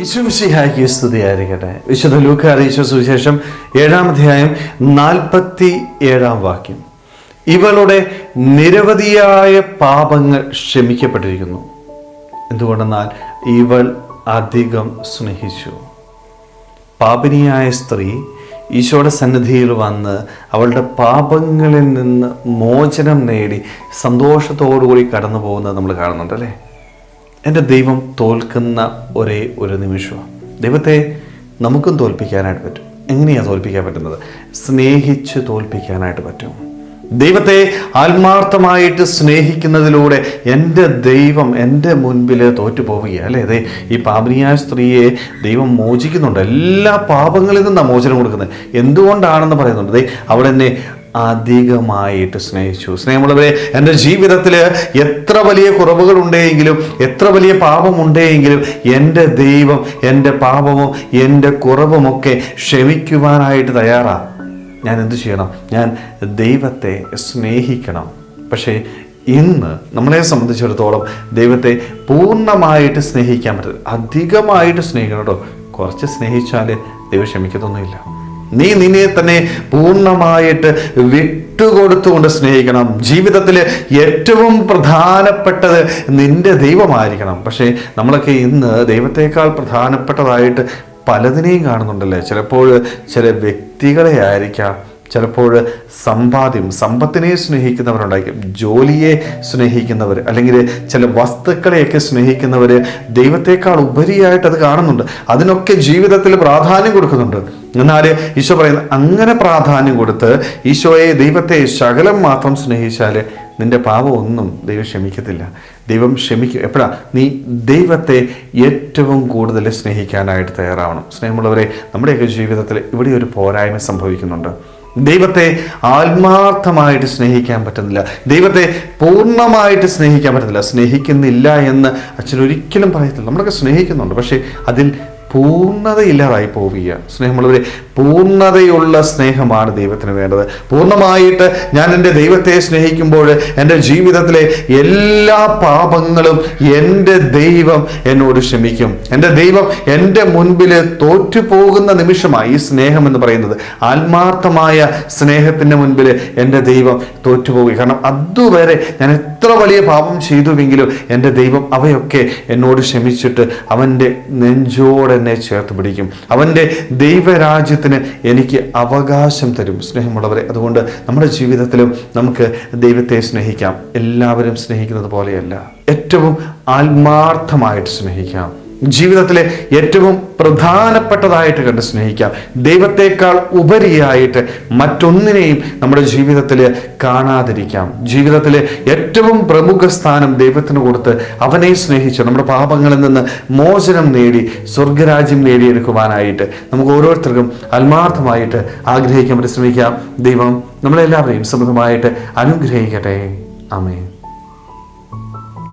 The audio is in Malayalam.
വിശ്വംസിഹായിക്ക് സ്തുതിയായിരിക്കട്ടെ. വിശുദ്ധ ലൂക്ക അറിയിച്ച സുവിശേഷം ഏഴാം അധ്യായം നാൽപ്പത്തി ഏഴാം വാക്യം. ഇവളുടെ നിരവധിയായ പാപങ്ങൾ ക്ഷമിക്കപ്പെട്ടിരിക്കുന്നു. എന്തുകൊണ്ടെന്നാൽ ഇവൾ അധികം സ്നേഹിച്ചു. പാപിനിയായ സ്ത്രീ ഈശോയുടെ സന്നിധിയിൽ വന്ന് അവളുടെ പാപങ്ങളിൽ നിന്ന് മോചനം നേടി സന്തോഷത്തോടുകൂടി കടന്നു പോകുന്നത് നമ്മൾ കാണുന്നുണ്ട് അല്ലേ എന്റെ ദൈവം തോൽക്കുന്ന ഒരേ ഒരു നിമിഷമാണ്. ദൈവത്തെ നമുക്കും തോൽപ്പിക്കാനായിട്ട് പറ്റും. എങ്ങനെയാണ് തോൽപ്പിക്കാൻ പറ്റുന്നത്? സ്നേഹിച്ച് തോൽപ്പിക്കാനായിട്ട് പറ്റും. ദൈവത്തെ ആത്മാർത്ഥമായിട്ട് സ്നേഹിക്കുന്നതിലൂടെ എന്റെ ദൈവം എന്റെ മുൻപിൽ തോറ്റു പോവുകയാണ് അല്ലേ? അതെ ഈ പാപനിയായ സ്ത്രീയെ ദൈവം മോചിക്കുന്നുണ്ട്. എല്ലാ പാപങ്ങളിൽ നിന്നാണ് മോചനം കൊടുക്കുന്നത്. എന്തുകൊണ്ടാണെന്ന് പറയുന്നുണ്ട്. അവിടെ എന്നെ അധികമായിട്ട് സ്നേഹിച്ചു. സ്നേഹമുള്ളവരെ എന്റെ ജീവിതത്തിൽ എത്ര വലിയ കുറവുകൾ ഉണ്ടെങ്കിലും എത്ര വലിയ പാപം ഉണ്ടെങ്കിലും എന്റെ ദൈവം എന്റെ പാപവും എന്റെ കുറവുമൊക്കെ ക്ഷമിക്കുവാനായിട്ട് തയ്യാറാണ് ഞാൻ എന്തു ചെയ്യണം? ഞാൻ ദൈവത്തെ സ്നേഹിക്കണം. പക്ഷേ ഇന്ന് നമ്മളെ സംബന്ധിച്ചിടത്തോളം ദൈവത്തെ പൂർണമായിട്ട് സ്നേഹിക്കാൻ പറ്റില്ല അധികമായിട്ട് സ്നേഹിക്കണം കേട്ടോ. കുറച്ച് സ്നേഹിച്ചാൽ ദൈവം ക്ഷമിക്കത്തൊന്നുമില്ല. നീ നിന്നെ തന്നെ പൂർണമായിട്ട് വിട്ടുകൊടുത്തുകൊണ്ട് സ്നേഹിക്കണം. ജീവിതത്തിൽ ഏറ്റവും പ്രധാനപ്പെട്ടത് നിന്റെ ദൈവമായിരിക്കണം. പക്ഷേ നമ്മളൊക്കെ ഇന്ന് ദൈവത്തെക്കാൾ പ്രധാനപ്പെട്ടതായിട്ട് പലതിനെയും കാണുന്നുണ്ടല്ലേ? ചിലപ്പോൾ ചില വ്യക്തികളെ ആയിരിക്കാം. ചിലപ്പോൾ സമ്പാദ്യം സമ്പത്തിനെ സ്നേഹിക്കുന്നവരുണ്ടായിരിക്കും ജോലിയെ സ്നേഹിക്കുന്നവർ അല്ലെങ്കിൽ ചില വസ്തുക്കളെയൊക്കെ സ്നേഹിക്കുന്നവർ ദൈവത്തെക്കാൾ ഉപരിയായിട്ട് അത് കാണുന്നുണ്ട്. അതിനൊക്കെ ജീവിതത്തിൽ പ്രാധാന്യം കൊടുക്കുന്നുണ്ട്. എന്നാൽ ഈശോ പറയുന്നത് അങ്ങനെ പ്രാധാന്യം കൊടുത്ത് ഈശോയെ ദൈവത്തെ ശകലം മാത്രം സ്നേഹിച്ചാൽ നിന്റെ പാപം ഒന്നും ദൈവം ക്ഷമിക്കത്തില്ല. ദൈവം ക്ഷമിക്കും. എപ്പോഴാ? നീ ദൈവത്തെ ഏറ്റവും കൂടുതൽ സ്നേഹിക്കാനായിട്ട് തയ്യാറാവണം. സ്നേഹമുള്ളവരെ നമ്മുടെയൊക്കെ ജീവിതത്തിൽ ഇവിടെ ഒരു പോരായ്മ സംഭവിക്കുന്നുണ്ട്. ദൈവത്തെ ആത്മാർത്ഥമായിട്ട് സ്നേഹിക്കാൻ പറ്റുന്നില്ല. ദൈവത്തെ പൂർണമായിട്ട് സ്നേഹിക്കാൻ പറ്റുന്നില്ല. സ്നേഹിക്കുന്നില്ല എന്ന് അച്ഛൻ ഒരിക്കലും പറയത്തില്ല. നമ്മളൊക്കെ സ്നേഹിക്കുന്നുണ്ട്. പക്ഷേ അതിൽ പൂർണതയില്ലാതായി പോവുകയാണ്. സ്നേഹമുള്ളവരെ പൂർണതയുള്ള സ്നേഹമാണ് ദൈവത്തിന് വേണ്ടത്. പൂർണമായിട്ട് ഞാൻ എന്റെ ദൈവത്തെ സ്നേഹിക്കുമ്പോൾ എന്റെ ജീവിതത്തിലെ എല്ലാ പാപങ്ങളും എന്റെ ദൈവം എന്നോട് ക്ഷമിക്കും. എന്റെ ദൈവം എന്റെ മുൻപിൽ തോറ്റുപോകുന്ന നിമിഷമായി ഈ സ്നേഹം എന്ന് പറയുന്നത് ആത്മാർത്ഥമായ സ്നേഹത്തിന്റെ മുൻപിൽ എന്റെ ദൈവം തോറ്റുപോകുക കാരണം അതുവരെ ഞാൻ എത്ര വലിയ പാപം ചെയ്തുവെങ്കിലും എന്റെ ദൈവം അവയൊക്കെ എന്നോട് ക്ഷമിച്ചിട്ട് അവന്റെ നെഞ്ചോടെന്നെ ചേർത്ത് പിടിക്കും. അവന്റെ ദൈവരാജ്യത്തിന് എനിക്ക് അവകാശം തരും സ്നേഹമുള്ളവരെ. അതുകൊണ്ട് നമ്മുടെ ജീവിതത്തിലും നമുക്ക് ദൈവത്തെ സ്നേഹിക്കാം. എല്ലാവരും സ്നേഹിക്കുന്നത് പോലെയല്ല. ഏറ്റവും ആത്മാർത്ഥമായിട്ട് സ്നേഹിക്കാം. ജീവിതത്തിലെ ഏറ്റവും പ്രധാനപ്പെട്ടതായിട്ട് കണ്ട് സ്നേഹിക്കാം. ദൈവത്തെക്കാൾ ഉപരിയായിട്ട് മറ്റൊന്നിനെയും നമ്മുടെ ജീവിതത്തിൽ കാണാതിരിക്കാം. ജീവിതത്തിലെ ഏറ്റവും പ്രമുഖ സ്ഥാനം ദൈവത്തിന് കൊടുത്ത് അവനെ സ്നേഹിച്ച് നമ്മുടെ പാപങ്ങളിൽ നിന്ന് മോചനം നേടി സ്വർഗരാജ്യം നേടിയെടുക്കുവാനായിട്ട് നമുക്ക് ഓരോരുത്തർക്കും ആത്മാർത്ഥമായിട്ട് ആഗ്രഹിക്കാൻ പരിശ്രമിക്കാം ദൈവം നമ്മളെല്ലാവരെയും സമൃദ്ധമായിട്ട് അനുഗ്രഹിക്കട്ടെ. ആമേൻ.